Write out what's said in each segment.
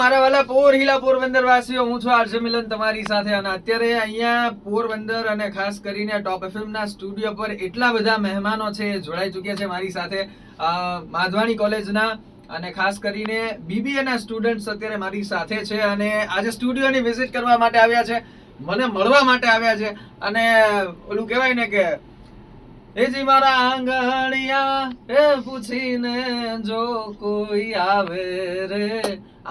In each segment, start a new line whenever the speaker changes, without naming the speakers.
મારા વાલા પોર હિલા પોરબંદર વાસીઓ હું છું આરજે મિલન તમારી સાથે. અને અત્યારે અહીંયા પોરબંદર અને ખાસ કરીને ટોપ એફએમ સ્ટુડિયો પર એટલા બધા મહેમાનો છે, જોડાઈ ચૂક્યા છે મારી સાથે. માધવાણી કોલેજના અને ખાસ કરીને બીબીએ ના સ્ટુડન્ટ્સ અત્યારે મારી સાથે છે. અને આજે સ્ટુડિયોની વિઝિટ કરવા માટે આવ્યા છે. મને મળવા માટે આવ્યા છે. અને ઓલું કહેવાય ને કે, એ જી મારા આંગણિયા, એ પૂછીને જો કોઈ આવે રે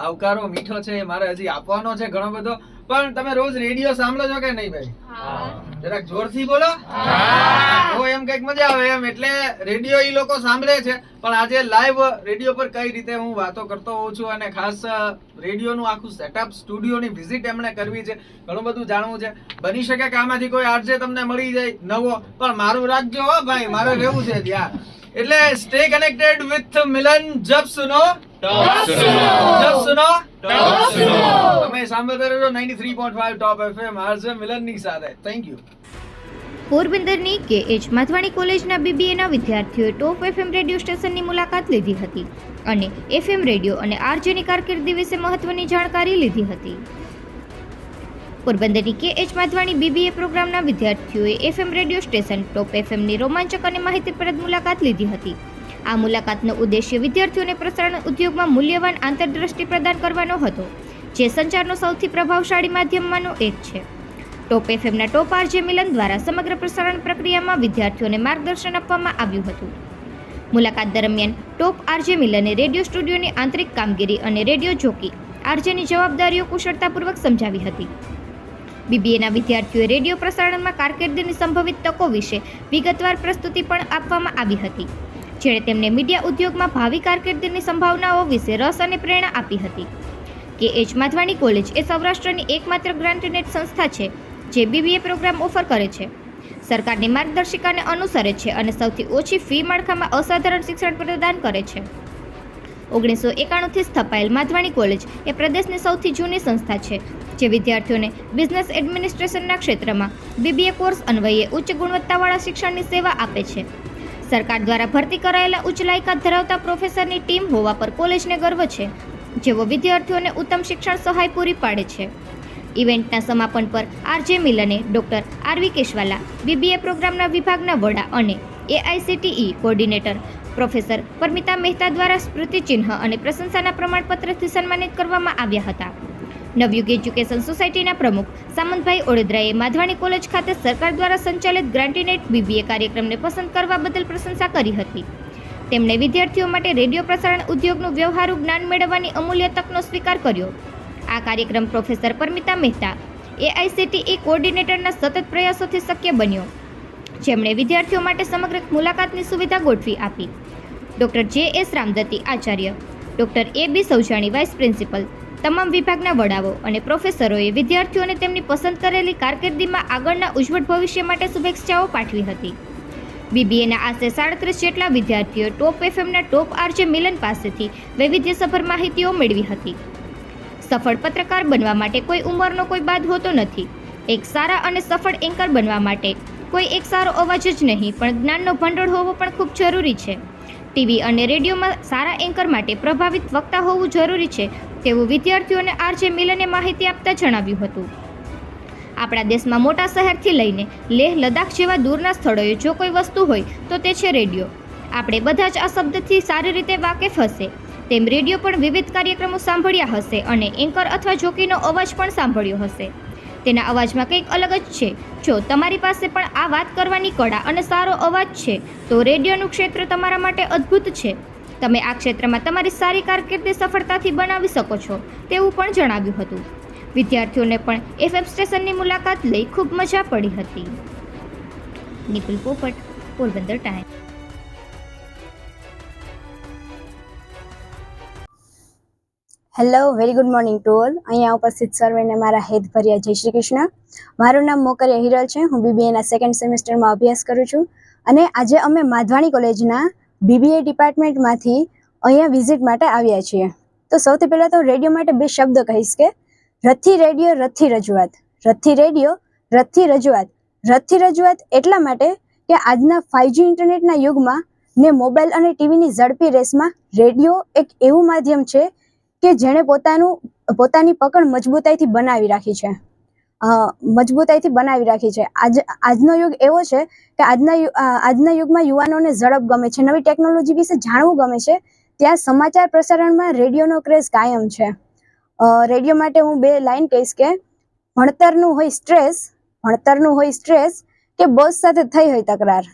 આવકારો મીઠો છે મારે હજી આપવાનો છે ઘણો બધો. પણ તમે રોજ રેડિયો સાંભળો છો કે નહીં ભાઈ? જરાક જોરથી બોલો. તો એમ કંઈક મજા આવે એમ એટલે રેડિયો ઈ લોકો સાંભળે છે. પણ આજે લાઈવ રેડિયો પર કઈ રીતે હું વાતો કરતો હોઉં છું અને ખાસ રેડિયોનું આખું સેટઅપ સ્ટુડિયોની વિઝિટ એમણે કરવી છે ઘણું બધું જાણવું છે. બની શકે કે આમાંથી કોઈ આરજે તમને મળી જાય નવો પણ મારું રાખજો હો ભાઈ મારે રહેવું છે ત્યાં. એટલે સ્ટે કનેક્ટેડ વિથ મિલન જબ સુનો જબ સુનો તમે સાંભળતા રહેજો 93.5 ટોપ એફએમ આરજે મિલનની સાથે. થેન્ક યુ
પોરબંદરની કે એચ માધવાણી કોલેજના બીબીએના વિદ્યાર્થીઓએ ટોપ એફએમ રેડિયો સ્ટેશનની મુલાકાત લીધી હતી અને એફએમ રેડિયો અને આરજેની કારકિર્દી વિશે મહત્વની જાણકારી લીધી હતી. પોરબંદરની કે એચ માધવાણી બીબીએ પ્રોગ્રામના વિદ્યાર્થીઓએ એફએમ રેડિયો સ્ટેશન ટોપ એફએમની રોમાંચક અને માહિતીપ્રદ મુલાકાત લીધી હતી. આ મુલાકાતનો ઉદ્દેશ્ય વિદ્યાર્થીઓને પ્રસારણ ઉદ્યોગમાં મૂલ્યવાન આંતરદ્રષ્ટિ પ્રદાન કરવાનો હતો, જે સંચારનો સૌથી પ્રભાવશાળી માધ્યમમાંનું એક છે. ટોપ એફએમના ટોપ આરજે મિલન દ્વારા સમગ્ર પ્રસારણ પ્રક્રિયામાં વિદ્યાર્થીઓને માર્ગદર્શન આપવામાં આવ્યું હતું. મુલાકાત દરમિયાન ટોપ આરજે મિલને રેડિયો સ્ટુડિયોની આંતરિક કામગીરી અને રેડિયો જોકી આરજેની જવાબદારીઓ કુશળતાપૂર્વક સમજાવી હતી. બીબીએના વિદ્યાર્થીઓએ રેડિયો પ્રસારણમાં કારકિર્દીની સંભવિત તકો વિશે વિગતવાર પ્રસ્તુતિ પણ આપવામાં આવી હતી. જેણે તેમને મીડિયા ઉદ્યોગમાં ભાવિ કારકિર્દીની સંભાવનાઓ વિશે રસ અને પ્રેરણા આપી હતી. કે એચ. માધવાણી કોલેજ એ સૌરાષ્ટ્રની એકમાત્ર ગ્રાન્ટેનેટ સંસ્થા છે, જે બીબીએ પ્રોગ્રામ ઓફર કરે છે. સરકારની માર્ગદર્શિકાને અનુસરે છે અને સૌથી ઓછી ફી માળખામાં અસાધારણ શિક્ષણ પ્રદાન કરે છે. ઓગણીસો એકાણુંથી સ્થપાયેલ માધવાણી કોલેજ એ પ્રદેશની સૌથી જૂની સંસ્થા છે, જે વિદ્યાર્થીઓને બિઝનેસ એડમિનિસ્ટ્રેશનના ક્ષેત્રમાં બીબીએ કોર્સ અન્વયે ઉચ્ચ ગુણવત્તાવાળા શિક્ષણની સેવા આપે છે. સરકાર દ્વારા ભરતી કરાયેલા ઉચ્ચ લાયકાત ધરાવતા પ્રોફેસરની ટીમ હોવા પર કોલેજને ગર્વ છે, જેઓ વિદ્યાર્થીઓને ઉત્તમ શિક્ષણ સહાય પૂરી પાડે છે. ઇવેન્ટના સમાપન પર આરજે મિલને ડોક્ટર આરવી કેશવાલા, બીબીએ પ્રોગ્રામના વિભાગના વડા અને AICTE coordinator, professor Parmita Mehta દ્વારા સ્મૃતિચિહ્ન અને પ્રશંસાના પ્રમાણપત્રથી સન્માનિત કરવામાં આવ્યા હતા. નવયુગ એજ્યુકેશન સોસાયટીના પ્રમુખ સામંતભાઈ ઓડેદરાએ માધવાણી કોલેજ ખાતે સરકાર દ્વારા સંચાલિત ગ્રાન્ટીનેટ બીબીએ કાર્યક્રમને પસંદ કરવા બદલ પ્રશંસા કરી હતી. તેમણે વિદ્યાર્થીઓ માટે રેડિયો પ્રસારણ ઉદ્યોગનું વ્યવહારુ જ્ઞાન મેળવવાની અમૂલ્ય તકનો સ્વીકાર કર્યો. આ કાર્યક્રમ પ્રોફેસર પરમિતા મહેતા, એઆઈસીટીઈ કોર્ડિનેટરના સતત પ્રયાસોથી શક્ય બન્યો. જેમણે વિદ્યાર્થીઓ માટે સમગ્ર મુલાકાતની સુવિધા ગોઠવી આપી. ડૉક્ટર જે S Ramdatti Acharya, doctor A B Saujani vice principal તમામ વિભાગના વડાઓ અને પ્રોફેસરોએ વિદ્યાર્થીઓને તેમની પસંદ કરેલી કારકિર્દીમાં આગળના ઉજ્જવળ ભવિષ્ય માટે શુભેચ્છાઓ પાઠવી હતી. બીબીએના આશરે સાડત્રીસ જેટલા વિદ્યાર્થીઓએ ટોપ એફએમના ટોપ આરજે મિલન પાસેથી વૈવિધ્યસભર માહિતીઓ મેળવી હતી. સફળ પત્રકાર બનવા માટે કોઈ ઉંમરનો કોઈ બાદ હોતો નથી. એક સારા અને સફળ એન્કર બનવા માટે કોઈ એક સારો અવાજ જ નહીં, પણ જ્ઞાનનો ભંડોળ હોવો પણ ખૂબ જરૂરી છે. ટીવી અને રેડિયોમાં સારા એન્કર માટે પ્રભાવિત વક્તા હોવું જરૂરી છે, તેવું વિદ્યાર્થીઓને આરજે મિલને માહિતી આપતા જણાવ્યું હતું. આપણા દેશમાં મોટા શહેરથી લઈને લેહ લદ્દાખ જેવા દૂરના સ્થળોએ જો કોઈ વસ્તુ હોય, તો તે છે રેડિયો. આપણે બધા જ આ શબ્દથી સારી રીતે વાકેફ હશે. તેમ રેડિયો પણ વિવિધ કાર્યક્રમો સાંભળ્યા હશે અને એન્કર અથવા જોકીનો અવાજ પણ સાંભળ્યો હશે. તેના અવાજમાં કંઈક અલગ જ છે. જો તમારી પાસે પણ આ વાત કરવાની કળા અને સારો અવાજ છે, તો રેડિયોનું ક્ષેત્ર તમારા માટે અદ્ભુત છે. તમે આ ક્ષેત્રમાં તમારી સારી કારકિર્દી સફળતાથી બનાવી શકો છો, તેવું પણ જણાવ્યું હતું. વિદ્યાર્થીઓને પણ એફએમ સ્ટેશનની મુલાકાત લઈ ખૂબ મજા પડી હતી. Nipul Popat, Porbandar time
hello very good morning to all અહીંયા ઉપસ્થિત સર્વેને મારા હેતભર્યા જય શ્રી કૃષ્ણ. મારું નામ મોકરિયા હિરલ છે. હું બીબીએના સેકન્ડ સેમેસ્ટરમાં અભ્યાસ કરું છું. અને આજે અમે માધવાણી કોલેજના બીબીએ ડિપાર્ટમેન્ટમાંથી અહીંયા વિઝિટ માટે આવ્યા છીએ. તો સૌથી પહેલાં તો રેડિયો માટે બે શબ્દ કહીશ કે, રથી રેડિયો રથી રજૂઆત. રથી રેડિયો રથી રજૂઆત. રથી રજૂઆત એટલા માટે કે આજના ફાઇવજી ઇન્ટરનેટના યુગમાં ને મોબાઈલ અને ટીવીની ઝડપી રેસમાં રેડિયો એક એવું માધ્યમ છે કે જેણે પોતાનું, પોતાની પકડ મજબૂતાઈથી બનાવી રાખી છે. મજબૂતાઈથી બનાવી રાખી છે. આજ, આજનો યુગ એવો છે કે આજના આજના યુગમાં યુવાનોને ઝડપ ગમે છે. નવી ટેકનોલોજી વિશે જાણવું ગમે છે. ત્યાં સમાચાર પ્રસારણમાં રેડિયોનો ક્રેઝ કાયમ છે. રેડિયો માટે હું બે લાઈન કહીશ કે ભણતરનું હોય સ્ટ્રેસ, ભણતરનું હોય સ્ટ્રેસ કે બોસ સાથે થઈ હોય તકરાર.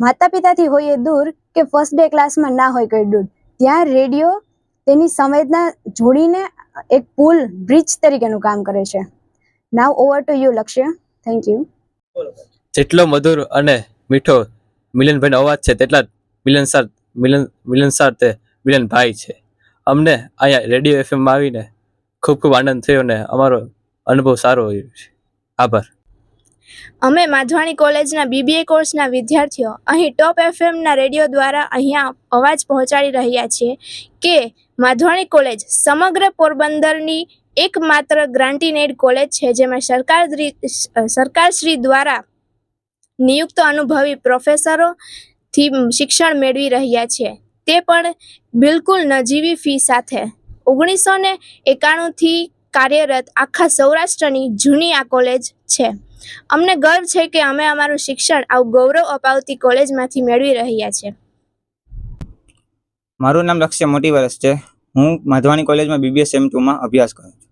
માતા પિતાથી હોય એ દૂર કે ફર્સ્ટ ડે ક્લાસમાં ના હોય કોઈ દૂર. ત્યાં રેડિયો તેની સંવેદના જોડીને એક પુલ બ્રિજ તરીકેનું કામ કરે છે. નાવ ઓવર ટુ યુ લક્ષ્ય. થેન્ક યુ
જેટલો મધુર અને મીઠો મિલનભાઈનો અવાજ છે, તેટલા જ મિલનસાર મિલન મિલનસાર તે મિલનભાઈ છે. અમને અહીંયા રેડિયો એફએમમાં આવીને ખૂબ ખૂબ આનંદ થયો ને અમારો અનુભવ સારો રહ્યો છે. આભાર.
અમે માધવાણી કોલેજના બીબીએ કોર્સના વિદ્યાર્થીઓ અહીં ટોપ એફએમના રેડિયો દ્વારા અહીંયા અવાજ પહોંચાડી રહ્યા છીએ કે માધવાણી કોલેજ સમગ્ર પોરબંદરની એકમાત્ર ગ્રાન્ટીનેડ કોલેજ છે, જેમાં સરકાર સરકારશ્રી દ્વારા નિયુક્ત અનુભવી પ્રોફેસરોથી શિક્ષણ મેળવી રહ્યા છે. તે પણ બિલકુલ નજીવી ફી સાથે. ઓગણીસો ને એકાણુંથી કાર્યરત આખા સૌરાષ્ટ્રની જૂની આ કોલેજ છે. અમને ગર્વ છે કે અમે અમારું શિક્ષણ આવું ગૌરવ અપાવતી કોલેજમાંથી મેળવી રહ્યા છે.
મારું નામ લક્ષ્ય મોટી વર્ષ છે. હું માધવાણી કોલેજમાં બીબીએ સેમ ટુમાં અભ્યાસ કરું છું.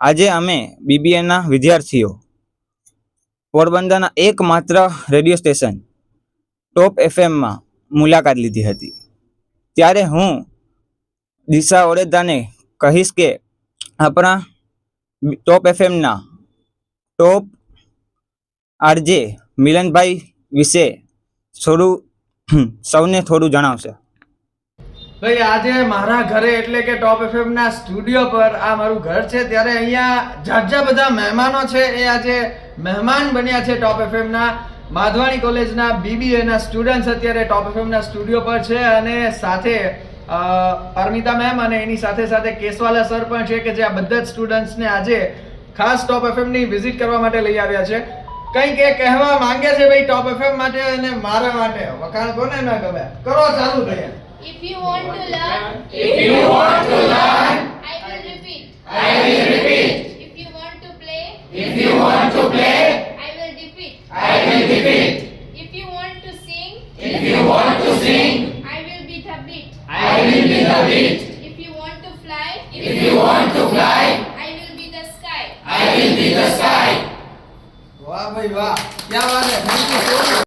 આજે અમે બીબીએના વિદ્યાર્થીઓ પોરબંદરના એકમાત્ર રેડિયો સ્ટેશન ટોપ એફએમમાં મુલાકાત લીધી હતી. ત્યારે હું દિશા ઓડેદાને કહીશ કે આપણા ટોપ એફએમના ટોપ આરજે મિલનભાઈ વિશે થોડું સૌને થોડું જણાવશે.
ભાઈ, આજે મારા ઘરે એટલે કે ટોપ એફએમ ના સ્ટુડિયો પર આ મારું ઘર છે, ત્યારે અહીંયા જાજા બધા મહેમાનો છે. એ આજે મહેમાન બન્યા છે ટોપ એફએમ ના માધવાણી કોલેજના બીબીએ ના સ્ટુડન્ટ્સ અત્યારે ટોપ એફએમ ના સ્ટુડિયો પર છે અને સાથે અર્મિતા મેમ અને એની સાથે સાથે કેસવાલા સર પણ છે કે જે આ બધા જ સ્ટુડન્ટ્સને આજે ખાસ ટોપ એફએમની વિઝિટ કરવા માટે લઈ આવ્યા છે. કંઈક એ કહેવા માંગે છે ભાઈ ટોપ એફએમ માટે અને મારા માટે વખાણ કોને ના ગમે કરો ચાલુ થઈએ
If you want to learn, if you want to learn, I will repeat. I will repeat. If you want to play, if you want to play, I will repeat. I will repeat. If
you want
to sing, if you want to sing, I will be the beat. I will be the beat.